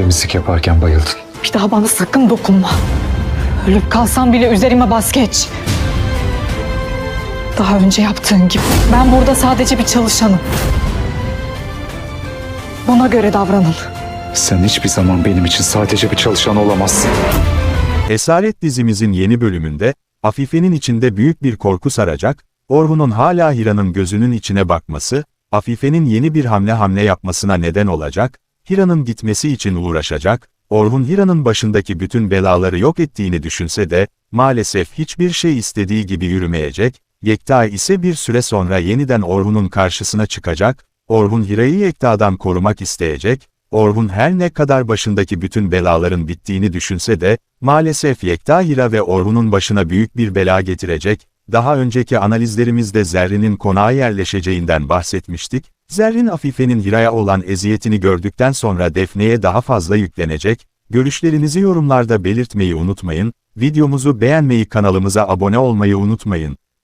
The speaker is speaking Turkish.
Temizlik yaparken bayıldın. Bir daha bana sakın dokunma. Ölüp kalsam bile üzerime bas geç. Daha önce yaptığın gibi. Ben burada sadece bir çalışanım. Buna göre davranın. Sen hiçbir zaman benim için sadece bir çalışan olamazsın. Esaret dizimizin yeni bölümünde, Afife'nin içinde büyük bir korku saracak, Orhun'un hala Hira'nın gözünün içine bakması, Afife'nin yeni bir hamle hamle yapmasına neden olacak, Hira'nın gitmesi için uğraşacak, Orhun Hira'nın başındaki bütün belaları yok ettiğini düşünse de, maalesef hiçbir şey istediği gibi yürümeyecek, Yekta ise bir süre sonra yeniden Orhun'un karşısına çıkacak, Orhun Hira'yı Yekta'dan korumak isteyecek, Orhun her ne kadar başındaki bütün belaların bittiğini düşünse de, maalesef Yekta Hira ve Orhun'un başına büyük bir bela getirecek, daha önceki analizlerimizde Zerrin'in konağa yerleşeceğinden bahsetmiştik, Zerrin Afife'nin Hira'ya olan eziyetini gördükten sonra Defne'ye daha fazla yüklenecek, görüşlerinizi yorumlarda belirtmeyi unutmayın, videomuzu beğenmeyi kanalımıza abone olmayı unutmayın.